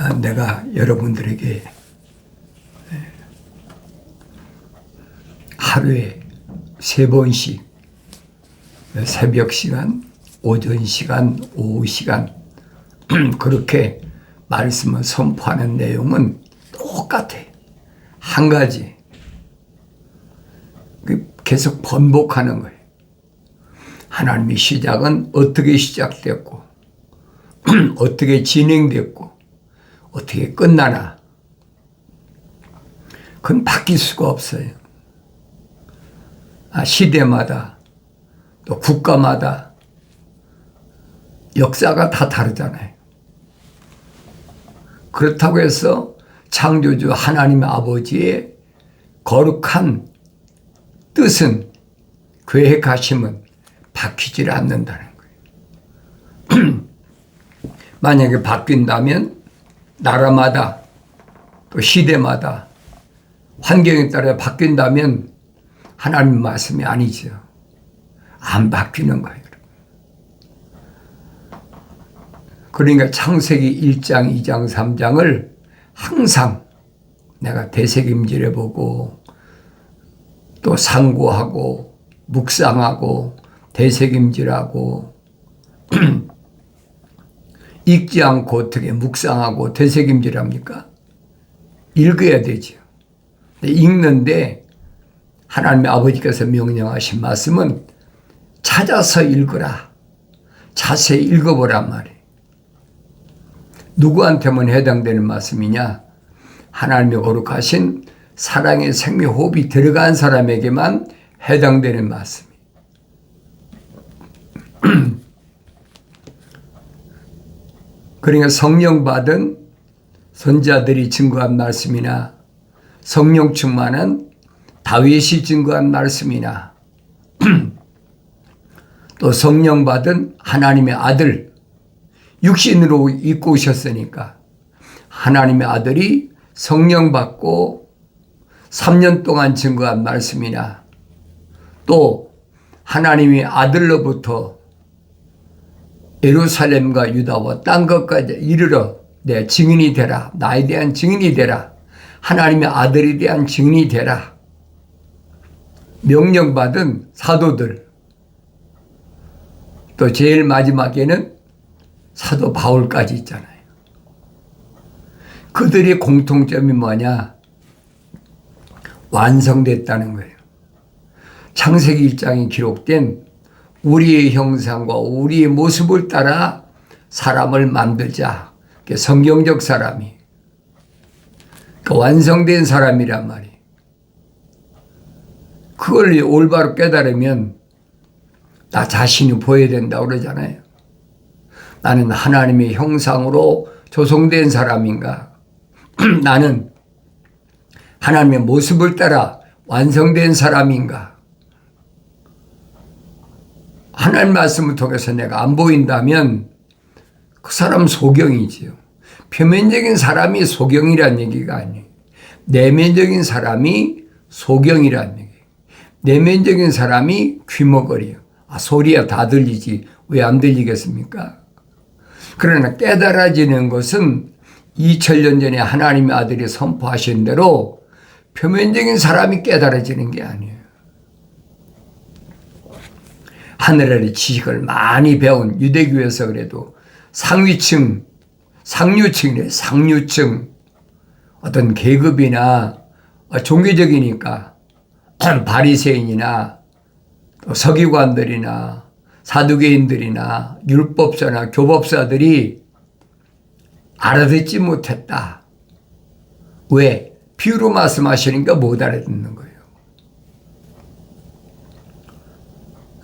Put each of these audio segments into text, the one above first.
아, 내가 여러분들에게 하루에 세 번씩 새벽 시간, 오전 시간, 오후 시간 그렇게 말씀을 선포하는 내용은 똑같아. 한 가지. 그 계속 번복하는 거예요. 하나님의 시작은 어떻게 시작됐고, 어떻게 진행됐고, 어떻게 끝나나. 그건 바뀔 수가 없어요. 아, 시대마다 또 국가마다 역사가 다 다르잖아요. 그렇다고 해서 창조주 하나님 아버지의 거룩한 뜻은 계획하심은 바뀌질 않는다는 거예요. 만약에 바뀐다면 나라마다 또 시대마다 환경에 따라 바뀐다면 하나님 말씀이 아니죠. 안 바뀌는 거예요. 그러니까 창세기 1장, 2장, 3장을 항상 내가 되새김질해 보고 또 상고하고 묵상하고 되새김질하고 읽지 않고 어떻게 묵상하고 되새김질 합니까? 읽어야 되죠. 읽는데 하나님의 아버지께서 명령하신 말씀은 찾아서 읽어라. 자세히 읽어보란 말이에요. 누구한테만 해당되는 말씀이냐? 하나님의 거룩하신 사랑의 생명 호흡이 들어간 사람에게만 해당되는 말씀이에요. 그러니까 성령 받은 선자들이 증거한 말씀이나 성령 충만한 다윗이 증거한 말씀이나 또 성령 받은 하나님의 아들 육신으로 입고 오셨으니까 하나님의 아들이 성령 받고 3년 동안 증거한 말씀이나 또 하나님의 아들로부터 예루살렘과 유다와 땅 것까지 이르러 내 증인이 되라. 나에 대한 증인이 되라. 하나님의 아들에 대한 증인이 되라. 명령받은 사도들. 또 제일 마지막에는 사도 바울까지 있잖아요. 그들의 공통점이 뭐냐? 완성됐다는 거예요. 창세기 1장에 기록된 우리의 형상과 우리의 모습을 따라 사람을 만들자. 성경적 사람이. 그 완성된 사람이란 말이에요. 그걸 올바로 깨달으면 나 자신이 보여야 된다고 그러잖아요. 나는 하나님의 형상으로 조성된 사람인가? 나는 하나님의 모습을 따라 완성된 사람인가? 하나님 말씀을 통해서 내가 안 보인다면 그 사람 소경이지요. 표면적인 사람이 소경이란 얘기가 아니에요. 내면적인 사람이 소경이란 얘기예요. 내면적인 사람이 귀머거리요. 아, 소리야 다 들리지. 왜 안 들리겠습니까? 그러나 깨달아지는 것은 2000년 전에 하나님의 아들이 선포하신 대로 표면적인 사람이 깨달아지는 게 아니에요. 하늘의 지식을 많이 배운 유대교에서 그래도 상위층, 상류층이래, 상류층. 어떤 계급이나 종교적이니까 바리새인이나 서기관들이나 사두개인들이나 율법사나 교법사들이 알아듣지 못했다. 왜? 비유로 말씀하시니까 못 알아듣는 거예요.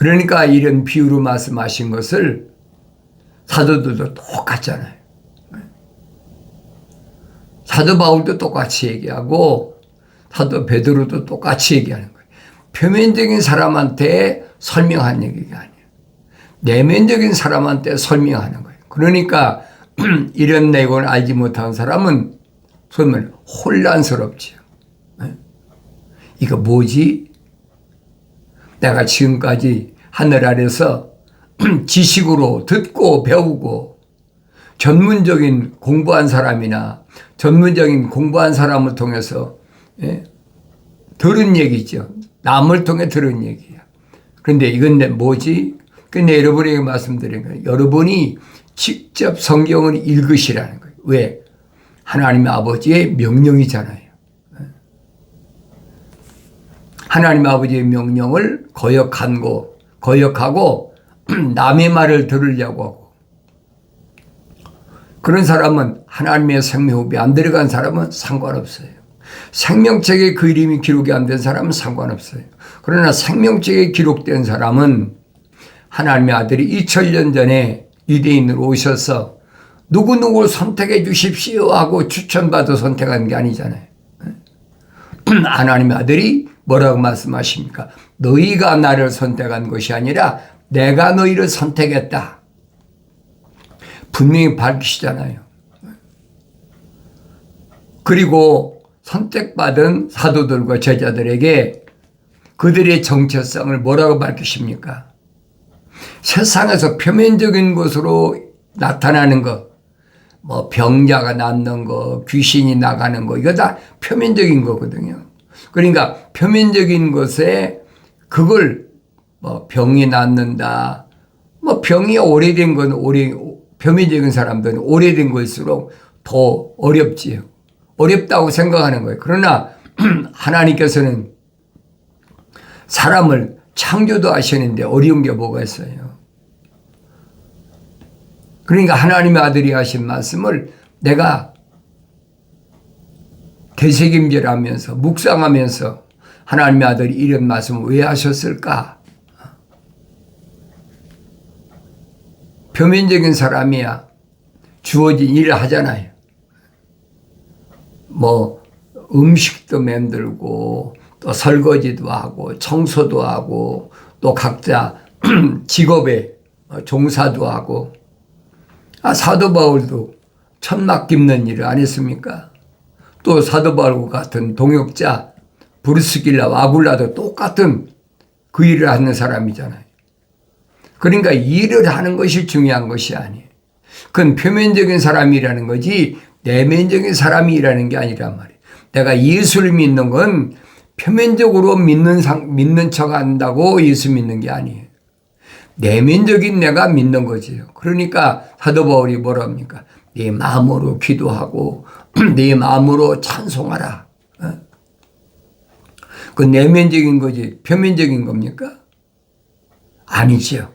그러니까 이런 비유로 말씀하신 것을 사도들도 똑같잖아요. 사도 바울도 똑같이 얘기하고 사도 베드로도 똑같이 얘기하는 거예요. 표면적인 사람한테 설명한 얘기가 아니에요. 내면적인 사람한테 설명하는 거예요. 그러니까 이런 내용을 알지 못한 사람은 소면 혼란스럽지요. 이거 뭐지? 내가 지금까지 하늘 아래서 지식으로 듣고 배우고 전문적인 공부한 사람이나 전문적인 공부한 사람을 통해서 예? 들은 얘기죠. 남을 통해 들은 얘기야. 그런데 이건 내 뭐지? 근데 여러분에게 말씀드린 거예요. 여러분이 직접 성경을 읽으시라는 거예요. 왜? 하나님 아버지의 명령이잖아요. 하나님 아버지의 명령을 거역한 거, 거역하고 남의 말을 들으려고 하고 그런 사람은 하나님의 생명호흡이 안 들어간 사람은 상관없어요. 생명책에 그 이름이 기록이 안 된 사람은 상관없어요. 그러나 생명책에 기록된 사람은 하나님의 아들이 2000년 전에 유대인으로 오셔서 누구누구 선택해 주십시오 하고 추천받아 선택한 게 아니잖아요. 하나님의 아들이 뭐라고 말씀하십니까? 너희가 나를 선택한 것이 아니라 내가 너희를 선택했다. 분명히 밝히시잖아요. 그리고 선택받은 사도들과 제자들에게 그들의 정체성을 뭐라고 밝히십니까? 세상에서 표면적인 것으로 나타나는 것, 뭐 병자가 낫는 거, 귀신이 나가는 거, 이거 다 표면적인 거거든요. 그러니까 표면적인 것에 그걸 뭐 병이 낫는다, 뭐 병이 오래된 건 오래, 표면적인 사람들은 오래된 것일수록 더 어렵지요. 어렵다고 생각하는 거예요. 그러나 하나님께서는 사람을 창조도 하시는데 어려운 게 뭐가 있어요? 그러니까 하나님의 아들이 하신 말씀을 내가 되새김질하면서 묵상하면서 하나님의 아들이 이런 말씀을 왜 하셨을까? 표면적인 사람이야 주어진 일을 하잖아요. 뭐 음식도 만들고 또 설거지도 하고 청소도 하고 또 각자 직업에 종사도 하고 아 사도 바울도 천막 깁는 일을 안 했습니까? 또 사도 바울과 같은 동역자 브루스길라 와굴라도 똑같은 그 일을 하는 사람이잖아요. 그러니까 일을 하는 것이 중요한 것이 아니에요. 그건 표면적인 사람이라는 거지 내면적인 사람이라는 게 아니란 말이에요. 내가 예수를 믿는 건 표면적으로 믿는 상, 믿는 척 한다고 예수 믿는 게 아니에요. 내면적인 내가 믿는 거지요. 그러니까 사도 바울이 뭐라 합니까? 네 마음으로 기도하고 네 마음으로 찬송하라. 어? 그 내면적인 거지 표면적인 겁니까? 아니죠.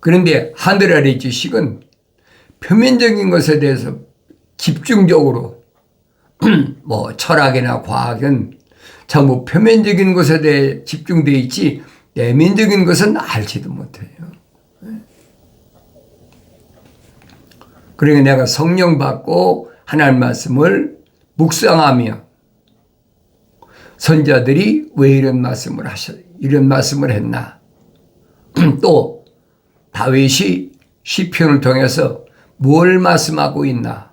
그런데 하늘 아래 지식은 표면적인 것에 대해서 집중적으로 뭐 철학이나 과학은 전부 표면적인 것에 대해 집중되어 있지 내면적인 것은 알지도 못해요. 그러니까 내가 성령 받고 하나님 말씀을 묵상하며 선자들이 왜 이런 말씀을 하셨, 이런 말씀을 했나? 또 다윗이 시편을 통해서 뭘 말씀하고 있나?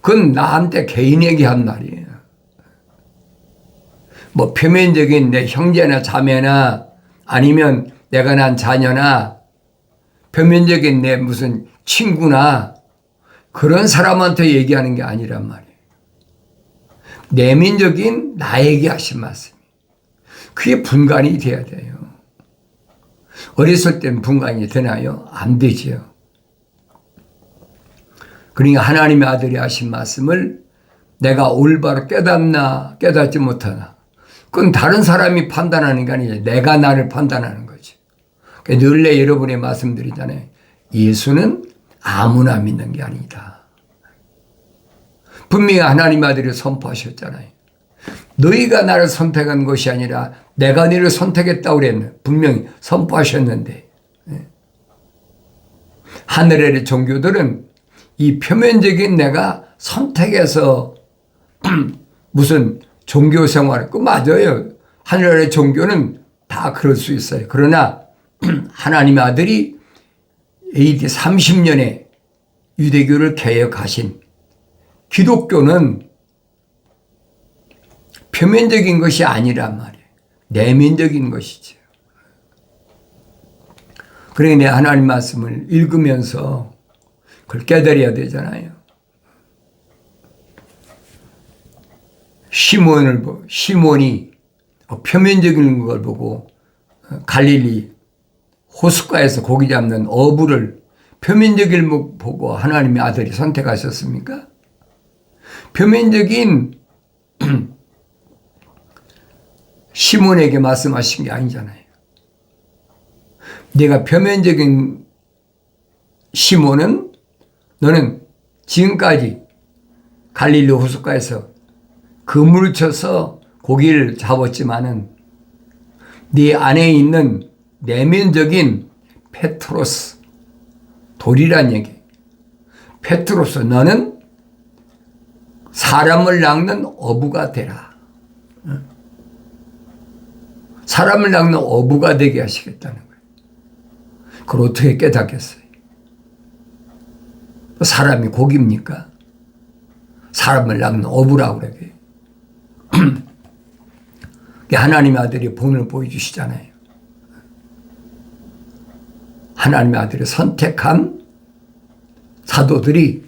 그건 나한테 개인에게 한 말이에요. 뭐 표면적인 내 형제나 자매나 아니면 내가 난 자녀나 표면적인 내 무슨 친구나 그런 사람한테 얘기하는 게 아니란 말이에요. 내면적인 나에게 하신 말씀. 그게 분간이 돼야 돼요. 어렸을 땐 분간이 되나요? 안 되지요. 그러니까 하나님의 아들이 하신 말씀을 내가 올바로 깨닫나 깨닫지 못하나 그건 다른 사람이 판단하는 게 아니죠. 내가 나를 판단하는 거죠. 늘내 여러분의 말씀드리잖아요. 예수는 아무나 믿는 게 아니다. 분명히 하나님 아들이 선포하셨잖아요. 너희가 나를 선택한 것이 아니라 내가 너를 선택했다고 그랬네. 분명히 선포하셨는데. 네. 하늘의 종교들은 이 표면적인 내가 선택해서 무슨 종교 생활, 그 맞아요. 하늘의 종교는 다 그럴 수 있어요. 그러나 하나님의 아들이 AD 30년에 유대교를 개혁하신 기독교는 표면적인 것이 아니란 말이에요. 내면적인 것이죠. 그러니 내 하나님 말씀을 읽으면서 그걸 깨달아야 되잖아요. 시몬을 보, 시몬이 표면적인 걸 보고 어, 갈릴리 호숫가에서 고기 잡는 어부를 표면적인 걸 보고 하나님의 아들이 선택하셨습니까? 표면적인 시몬에게 말씀하신 게 아니잖아요. 내가 표면적인 시몬은 너는 지금까지 갈릴리 호숫가에서 그물을 쳐서 고기를 잡았지만은 네 안에 있는 내면적인 페트로스 돌이란 얘기. 페트로스 너는 사람을 낚는 어부가 되라. 사람을 낚는 어부가 되게 하시겠다는 거예요. 그걸 어떻게 깨닫겠어요? 사람이 고기입니까? 사람을 낚는 어부라고 그래요. 하나님의 아들이 본을 보여주시잖아요. 하나님의 아들이 선택한 사도들이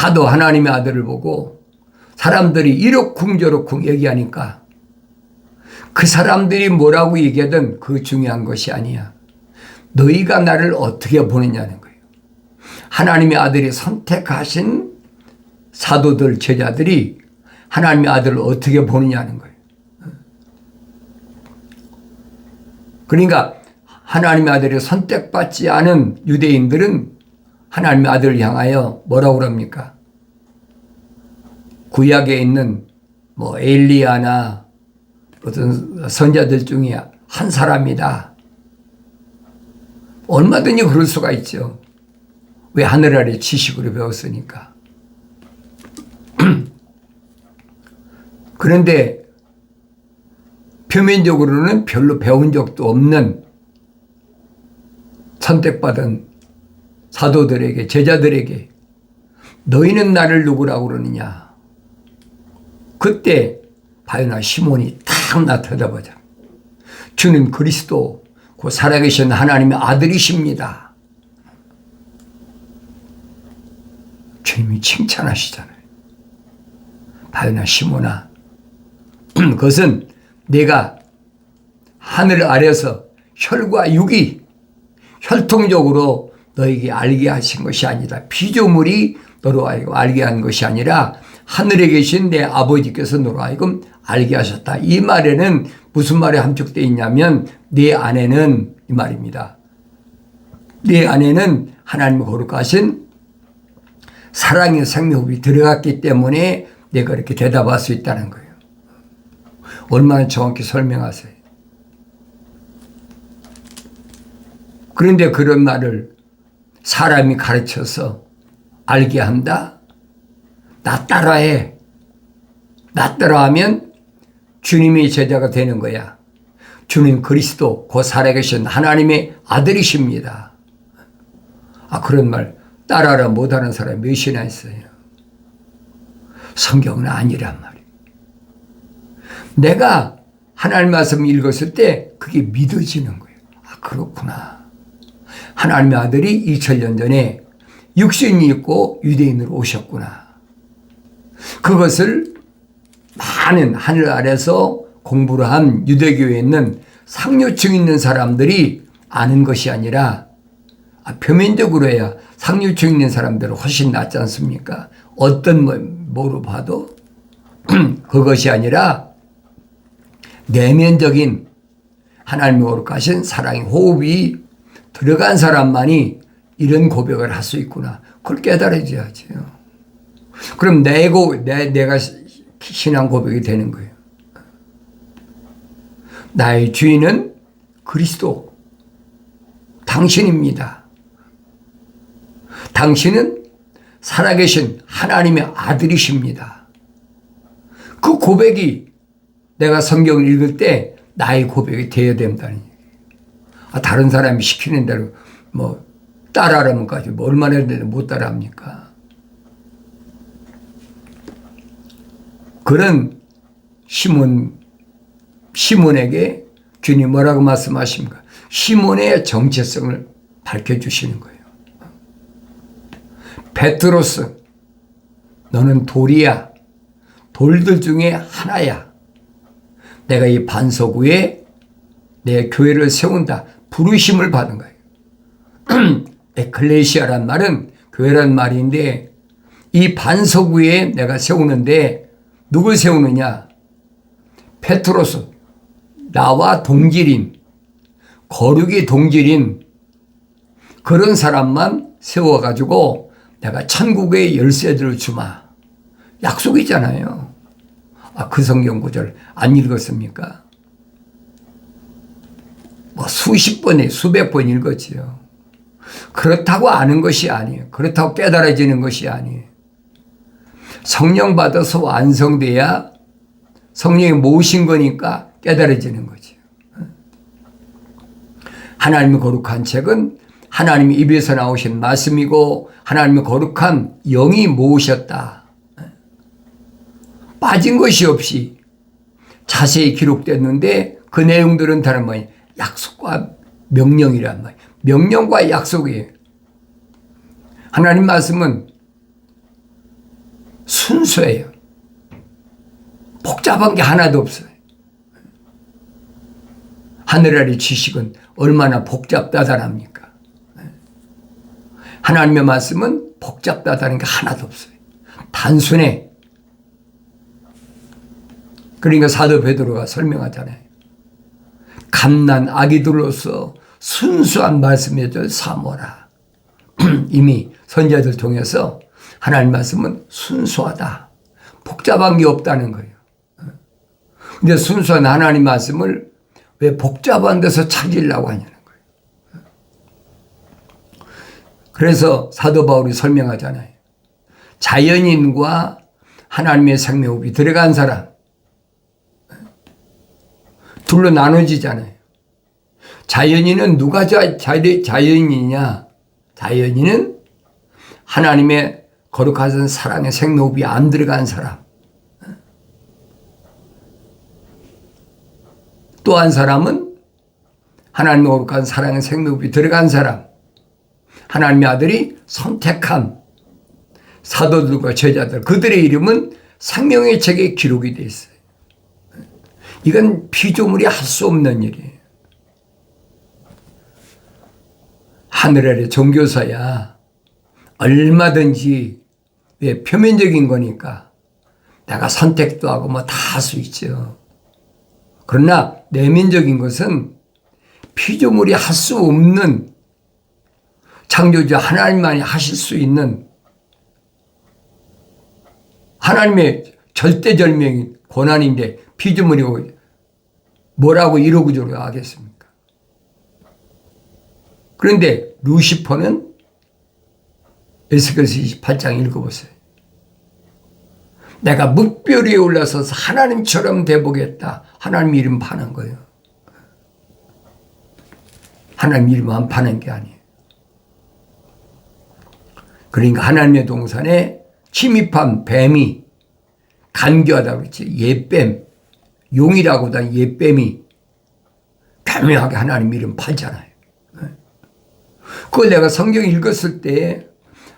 하도 하나님의 아들을 보고 사람들이 이렇쿵저렇쿵 얘기하니까 그 사람들이 뭐라고 얘기하든 그 중요한 것이 아니야. 너희가 나를 어떻게 보느냐는 거예요. 하나님의 아들이 선택하신 사도들, 제자들이 하나님의 아들을 어떻게 보느냐는 거예요. 그러니까 하나님의 아들이 선택받지 않은 유대인들은 하나님의 아들을 향하여 뭐라고 그럽니까? 구약에 있는 뭐 엘리야나 어떤 선자들 중에 한 사람이다. 얼마든지 그럴 수가 있죠. 왜 하늘 아래 지식으로 배웠으니까. 그런데 표면적으로는 별로 배운 적도 없는 선택받은 사도들에게, 제자들에게 너희는 나를 누구라고 그러느냐. 그때 바요나 시몬이 탁 나타나보자. 주는 그리스도, 그 살아계신 하나님의 아들이십니다. 주님이 칭찬하시잖아요. 바요나 시몬아, 그것은 내가 하늘 아래서 혈과 육이 혈통적으로 너에게 알게 하신 것이 아니다. 피조물이 너로 하여금 알게 한 것이 아니라 하늘에 계신 내 아버지께서 너로 하여금 알게 하셨다. 이 말에는 무슨 말이 함축되어 있냐면 내 안에는 이 말입니다. 내 안에는 하나님 거룩하신 사랑의 생명이 들어갔기 때문에 내가 이렇게 대답할 수 있다는 거예요. 얼마나 정확히 설명하세요. 그런데 그런 말을 사람이 가르쳐서 알게 한다? 나 따라해. 나 따라하면 주님의 제자가 되는 거야. 주님 그리스도 곧 살아계신 하나님의 아들이십니다. 아, 그런 말 따라라 못하는 사람이 몇이나 있어요. 성경은 아니란 말이에요. 내가 하나님 말씀 읽었을 때 그게 믿어지는 거예요. 아, 그렇구나. 하나님의 아들이 2000년 전에 육신이 있고 유대인으로 오셨구나. 그것을 많은 하늘 아래서 공부를 한 유대교에 있는 상류층 있는 사람들이 아는 것이 아니라 아, 표면적으로 해야 상류층 있는 사람들은 훨씬 낫지 않습니까? 어떤 뭐로 봐도 그것이 아니라 내면적인 하나님의 거룩하신 사랑의 호흡이 들어간 사람만이 이런 고백을 할 수 있구나. 그걸 깨달아야죠. 그럼 내 고, 내, 내가 신앙 고백이 되는 거예요. 나의 주인은 그리스도. 당신입니다. 당신은 살아계신 하나님의 아들이십니다. 그 고백이 내가 성경을 읽을 때 나의 고백이 되어야 얘기예요. 아, 다른 사람이 시키는 대로 뭐 따라하면까지 뭐 얼마나 했는데 못 따라합니까? 그런 시몬, 시몬에게 주님 뭐라고 말씀하십니까? 시몬의 정체성을 밝혀 주시는 거예요. 베트로스, 너는 돌이야. 돌들 중에 하나야. 내가 이 반석 위에 내 교회를 세운다. 부르심을 받은 거예요. 에클레시아란 말은 교회란 말인데 이 반석 위에 내가 세우는데 누굴 세우느냐? 페트로스, 나와 동질인, 거룩이 동질인 그런 사람만 세워 가지고 내가 천국의 열쇠들을 주마. 약속이잖아요. 아, 그 성경 구절 안 읽었습니까? 뭐 수십 번에 수백 번 읽었지요. 그렇다고 아는 것이 아니에요. 그렇다고 깨달아지는 것이 아니에요. 성령 받아서 완성돼야 성령이 모으신 거니까 깨달아지는 거죠. 하나님의 거룩한 책은 하나님의 입에서 나오신 말씀이고 하나님의 거룩한 영이 모으셨다. 빠진 것이 없이 자세히 기록됐는데 그 내용들은 다른 말이 약속과 명령이란 말이에요. 명령과 약속이에요. 하나님 말씀은 순수해요. 복잡한 게 하나도 없어요. 하늘 아래 지식은 얼마나 복잡다단합니까? 하나님의 말씀은 복잡다다는 게 하나도 없어요. 단순해. 그러니까 사도 베드로가 설명하잖아요. 감난 아기들로서 순수한 말씀에 저 사모라. 이미 선자들 통해서 하나님 말씀은 순수하다. 복잡한 게 없다는 거예요. 근데 순수한 하나님 말씀을 왜 복잡한 데서 찾으려고 하냐는 거예요. 그래서 사도 바울이 설명하잖아요. 자연인과 하나님의 생명흡이 들어간 사람. 둘로 나눠지잖아요. 자연인은 누가 자, 자연인이냐? 자연인은 하나님의 거룩하신 사랑의 생로흡이 안 들어간 사람. 또 한 사람은 하나님의 거룩한 사랑의 생로흡이 들어간 사람. 하나님의 아들이 선택한 사도들과 제자들, 그들의 이름은 생명의 책에 기록이 되어 있어요. 이건 피조물이 할 수 없는 일이에요. 하늘 아래 종교사야 얼마든지 왜 표면적인 거니까 내가 선택도 하고 뭐 다 할 수 있죠. 그러나 내면적인 것은 피조물이 할 수 없는 창조주 하나님만이 하실 수 있는 하나님의 절대절명인 고난인데 피조물이 뭐라고 이러고 저러고 하겠습니까? 그런데 루시퍼는 에스겔서 28장 읽어보세요. 내가 묵별 위에 올라서서 하나님처럼 돼보겠다. 하나님 이름 파는 거예요. 하나님 이름만 파는 게 아니에요. 그러니까 하나님의 동산에 침입한 뱀이 간교하다 그랬지. 예뱀, 용이라고도 한 예뱀이 교묘하게 하나님 이름 팔잖아요. 그걸 내가 성경 읽었을 때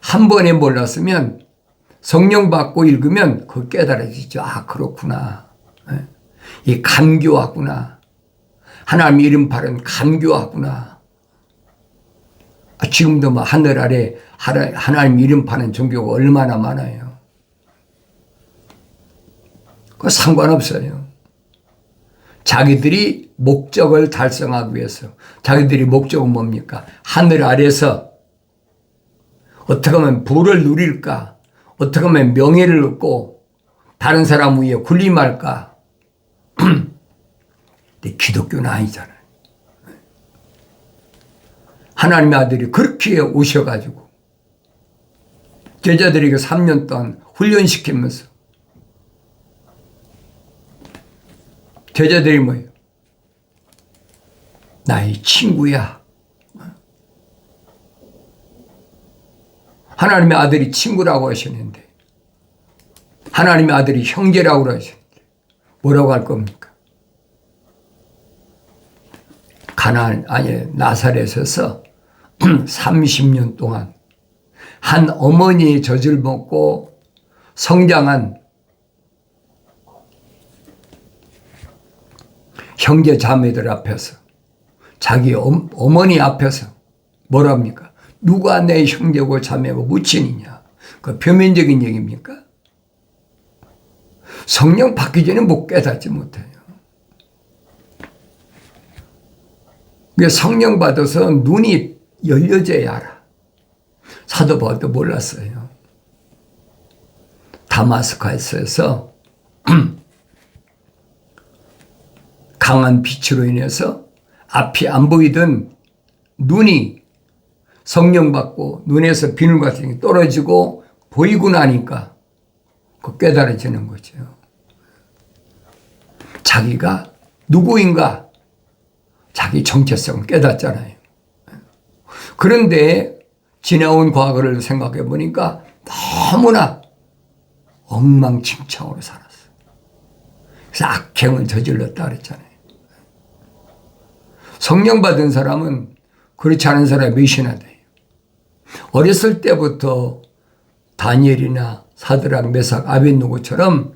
한 번에 몰랐으면 성령 받고 읽으면 그 깨달아지죠. 아, 그렇구나. 이 간교하구나. 하나님 이름 팔은 간교하구나. 아, 지금도 뭐 하늘 아래 하나님 이름 파는 종교가 얼마나 많아요. 그 상관없어요. 자기들이 목적을 달성하기 위해서 자기들이 목적은 뭡니까? 하늘 아래서 어떻게 하면 부를 누릴까? 어떻게 하면 명예를 얻고 다른 사람 위에 군림할까? 근데 기독교는 아니잖아요. 하나님의 아들이 그렇게 오셔가지고 제자들에게 3년 동안 훈련시키면서 제자들이 뭐예요? 나의 친구야. 하나님의 아들이 친구라고 하시는데 하나님의 아들이 형제라고 하시는데 뭐라고 할 겁니까? 가나안 아니 나사렛에서 30년 동안 한 어머니의 젖을 먹고 성장한 형제 자매들 앞에서 자기 어, 어머니 앞에서 뭐랍니까? 누가 내 형제고 자매고 무친이냐? 그 표면적인 얘기입니까? 성령 받기 전에 못 깨닫지 못해요. 그 성령 받아서 눈이 열려져야 알아. 사도 바울도 몰랐어요. 다마스카스에서 강한 빛으로 인해서 앞이 안 보이던 눈이 성령 받고 눈에서 비늘 같은 게 떨어지고 보이고 나니까 그 깨달아지는 거죠. 자기가 누구인가 자기 정체성을 깨닫잖아요. 그런데 지나온 과거를 생각해 보니까 너무나 엉망진창으로 살았어. 그래서 악행을 저질렀다 그랬잖아요. 성령 받은 사람은 그렇지 않은 사람이 몇이나 돼요. 어렸을 때부터 다니엘이나 사드락, 메삭, 아벤누고처럼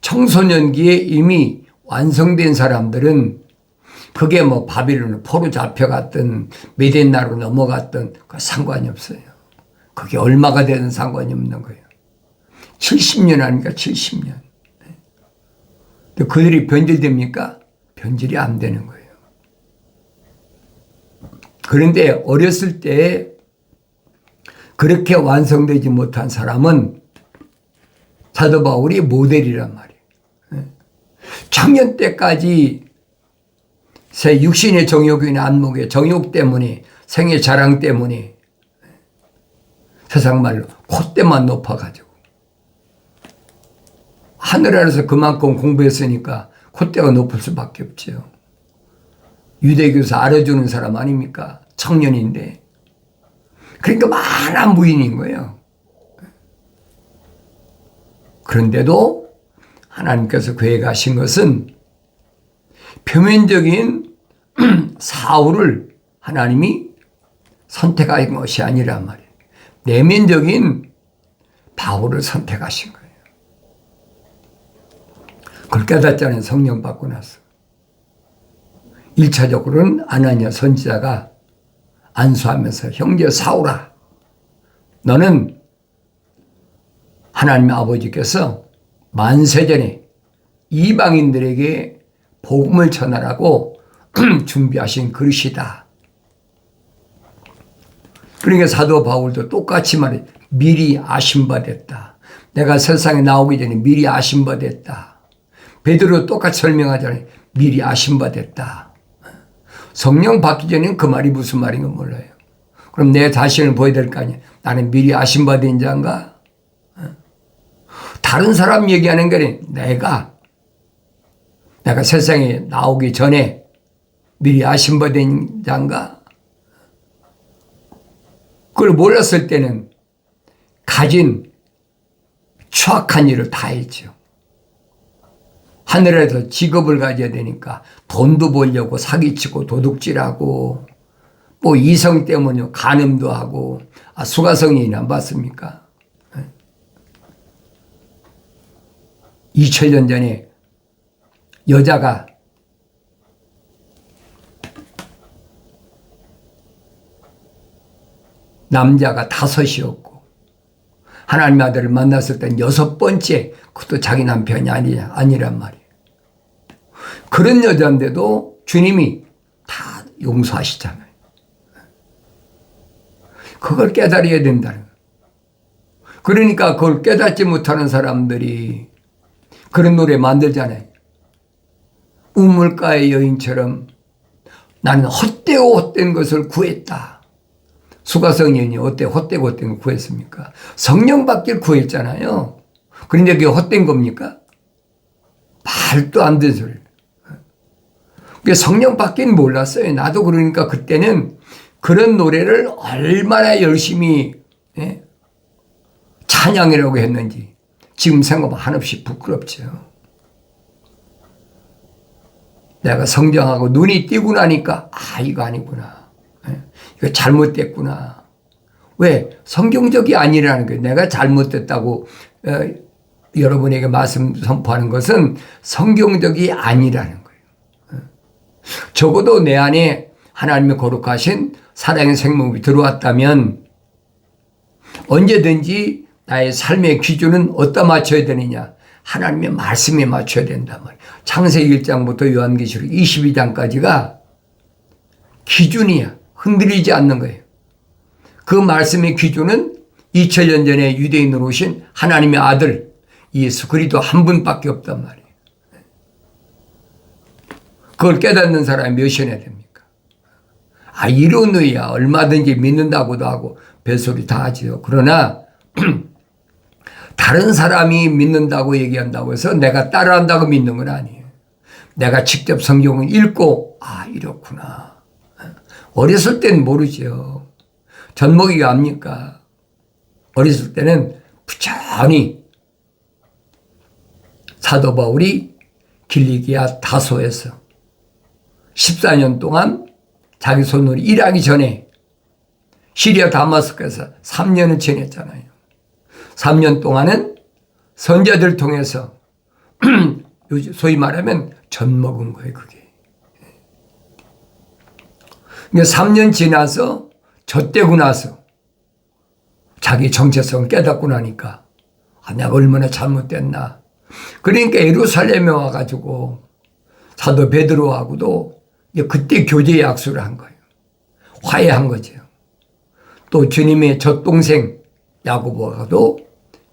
청소년기에 이미 완성된 사람들은 그게 뭐 바빌론 포로 잡혀갔든 메덴나로 넘어갔든 그 상관이 없어요. 그게 얼마가 되든 상관이 없는 거예요. 70년 아니까 70년. 그들이 변질됩니까? 변질이 안 되는 거예요. 그런데 어렸을 때 그렇게 완성되지 못한 사람은 사도 바울이 모델이란 말이에요. 청년 때까지 새 육신의 정욕이나 안목의 정욕 때문에 생의 자랑 때문에 세상 말로 콧대만 높아가지고 하늘 아래서 그만큼 공부했으니까 콧대가 높을 수밖에 없죠. 유대교에서 알아주는 사람 아닙니까? 청년인데. 그러니까 만한 부인인 거예요. 그런데도 하나님께서 계획하신 것은 표면적인 사울을 하나님이 선택한 것이 아니란 말이에요. 내면적인 바울을 선택하신 거예요. 그걸 깨닫잖아요. 성령 받고 나서. 1차적으로는 아나니아 선지자가 안수하면서 형제 사울아 너는 하나님 아버지께서 만세전에 이방인들에게 복음을 전하라고 준비하신 그릇이다. 그러니까 사도 바울도 똑같이 말해 미리 아신 바 됐다. 내가 세상에 나오기 전에 미리 아신 바 됐다. 베드로 똑같이 설명하잖아요. 미리 아신 바 됐다. 성령 받기 전에는 그 말이 무슨 말인 건 몰라요. 그럼 내 자신을 보여야 될 거 아니야. 나는 미리 아신받은 자인가? 어? 다른 사람 얘기하는 게 내가 내가 세상에 나오기 전에 미리 아신받은 자인가? 그걸 몰랐을 때는 가진 추악한 일을 다 했죠. 하늘에서 직업을 가져야 되니까 돈도 벌려고 사기치고 도둑질하고 뭐 이성 때문에 간음도 하고 아, 수가성이 안 봤습니까? 2000년 전에 여자가 남자가 다섯이었고 하나님 아들을 만났을 땐 여섯 번째 그것도 자기 남편이 아니, 아니란 말이에요. 그런 여자인데도 주님이 다 용서하시잖아요. 그걸 깨달아야 된다는 거예요. 그러니까 그걸 깨닫지 못하는 사람들이 그런 노래 만들잖아요. 우물가의 여인처럼 나는 헛되고 헛된 것을 구했다. 수가성인이 어때 헛되고 헛된 걸 구했습니까? 성령 받길 구했잖아요. 그런데 그게 헛된 겁니까? 말도 안 되는 소리. 성령 받긴 몰랐어요. 나도 그러니까 그때는 그런 노래를 얼마나 열심히 예? 찬양이라고 했는지 지금 생각하면 한없이 부끄럽죠. 내가 성장하고 눈이 띄고 나니까 아 이거 아니구나. 예? 이거 잘못됐구나. 왜? 성경적이 아니라는 거예요. 내가 잘못됐다고 어, 여러분에게 말씀 선포하는 것은 성경적이 아니라는 거예요. 어. 적어도 내 안에 하나님의 거룩하신 사랑의 생명이 들어왔다면 언제든지 나의 삶의 기준은 어디다 맞춰야 되느냐? 하나님의 말씀에 맞춰야 된단 말이에요. 창세기 1장부터 요한계시록 22장까지가 기준이야. 흔들리지 않는 거예요. 그 말씀의 기준은 2000년 전에 유대인으로 오신 하나님의 아들 예수 그리스도 한 분밖에 없단 말이에요. 그걸 깨닫는 사람이 몇이나 됩니까? 아, 이런 의야. 얼마든지 믿는다고도 하고 별소리 다 하지요. 그러나 다른 사람이 믿는다고 얘기한다고 해서 내가 따라한다고 믿는 건 아니에요. 내가 직접 성경을 읽고 아 이렇구나. 어렸을 땐 모르죠. 젖먹이가 압니까? 어렸을 때는 부천히 사도 바울이 길리기아 다소에서 14년 동안 자기 손으로 일하기 전에 시리아 다마스크에서 3년을 지냈잖아요. 3년 동안은 선자들 통해서 소위 말하면 젖 먹은 거예요, 그게. 그러니까 3년 지나서 젖대고 나서 자기 정체성을 깨닫고 나니까 아, 내가 얼마나 잘못됐나. 그러니까 예루살렘에 와가지고 사도 베드로하고도 그때 교제 약속을 한 거예요. 화해한 거죠. 또 주님의 젖동생 야고보와도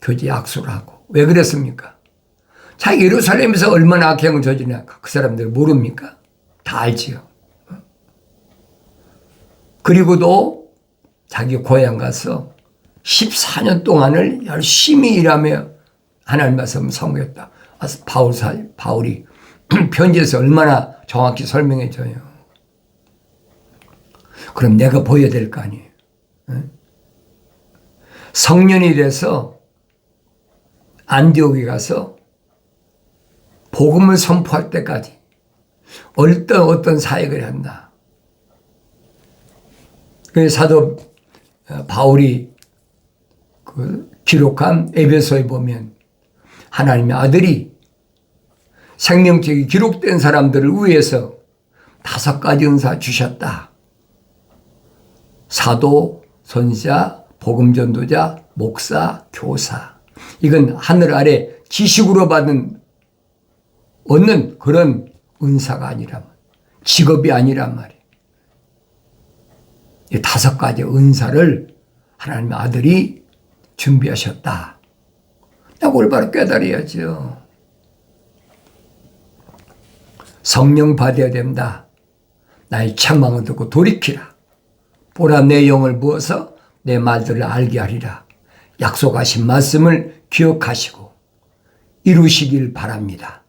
교제 약속을 하고. 왜 그랬습니까? 자, 예루살렘에서 얼마나 악행을 저지르냐. 그 사람들 모릅니까? 다 알지요. 그리고도 자기 고향 가서 14년 동안을 열심히 일하며 하나님 말씀 선거했다. 바울 사, 바울이 편지에서 얼마나 정확히 설명해 줘요. 그럼 내가 보여야 될 거 아니에요. 성년이 돼서 안디옥에 가서 복음을 선포할 때까지 어떤 어떤 사역을 한다. 그 사도 어, 바울이 그 기록한 에베소에 보면 하나님의 아들이 생명책이 기록된 사람들을 위해서 다섯 가지 은사 주셨다. 사도, 선자, 복음전도자, 목사, 교사. 이건 하늘 아래 지식으로 받은 얻는 그런 은사가 아니라 직업이 아니란 말이에요. 이 다섯 가지 은사를 하나님의 아들이 준비하셨다. 나 올바로 깨달아야죠. 성령 받아야 된다. 나의 책망을 듣고 돌이키라. 보라 내 영을 부어서 내 말들을 알게 하리라. 약속하신 말씀을 기억하시고 이루시길 바랍니다.